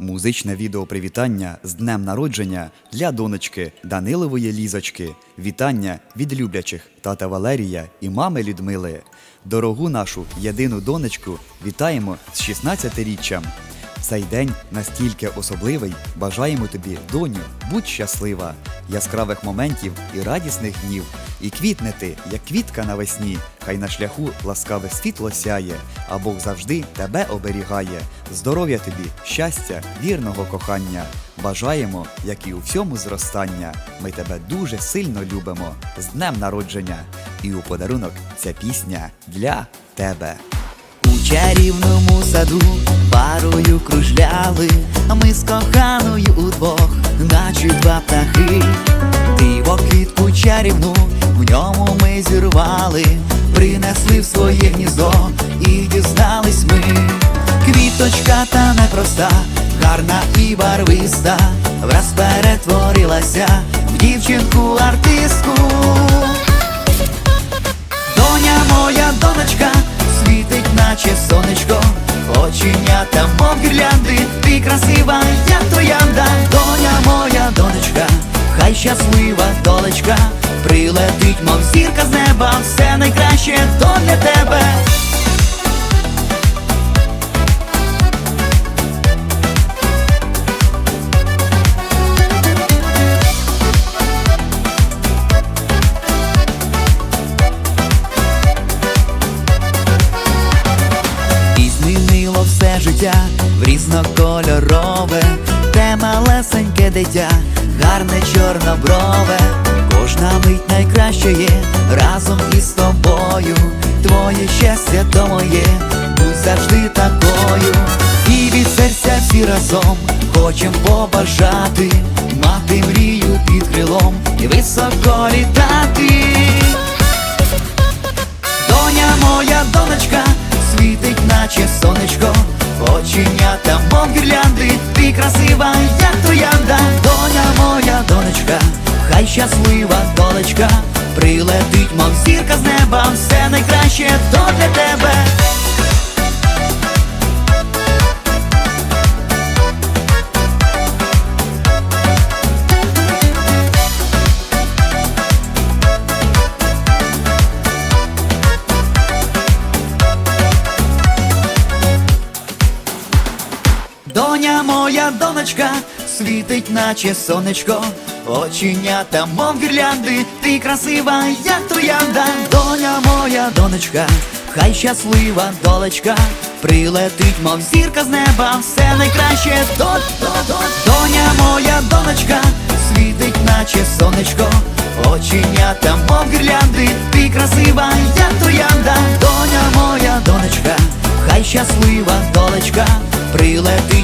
Музичне відео привітання з днем народження для донечки Данилової Лізочки. Вітання від люблячих тата Валерія і мами Людмили. Дорогу нашу єдину донечку вітаємо з 16-річчям. Цей день настільки особливий. Бажаємо тобі, доню, будь щаслива, яскравих моментів і радісних днів, і квітнете, як квітка навесні. Хай на шляху ласкаве світло сяє, а Бог завжди тебе оберігає. Здоров'я тобі, щастя, вірного кохання. Бажаємо, як і у всьому зростання. Ми тебе дуже сильно любимо. З днем народження! І у подарунок ця пісня для тебе. У чарівному саду кружляли, а ми з коханою удвох, наче два птахи. Диво квітку чарівну, в ньому ми зірвали, принесли в своє гніздо і дізнались ми. Квіточка та непроста, гарна і барвиста, враз перетворилася в дівчинку артистку. Оченята, мов гірлянди, ти красива, як троянда, доня моя донечка, хай щаслива долечка, прилетить, мов зірка з неба, все найкраще то для тебе. Життя в різнокольорове, те малесеньке дитя, гарне чорноброве, кожна мить найкраще є разом із тобою. Твоє щастя то моє, будь завжди такою. І від серця всі разом хочем побажати, мати мрію під крилом і високо літати. Щаслива долечка, прилетить, мов зірка з неба, все найкраще то для тебе. Доня моя донечка, світить, наче сонечко, оченята, мов гірлянди, ти красива, як троянда, доня моя донечка, хай щаслива долечка, прилетить, мов зірка з неба, все найкраще. До, до, до. Доня моя донечка, світить, наче сонечко, оченята, мов гірлянди, ти красива, як троянда, доня моя донечка, хай щаслива долечка, прилетить,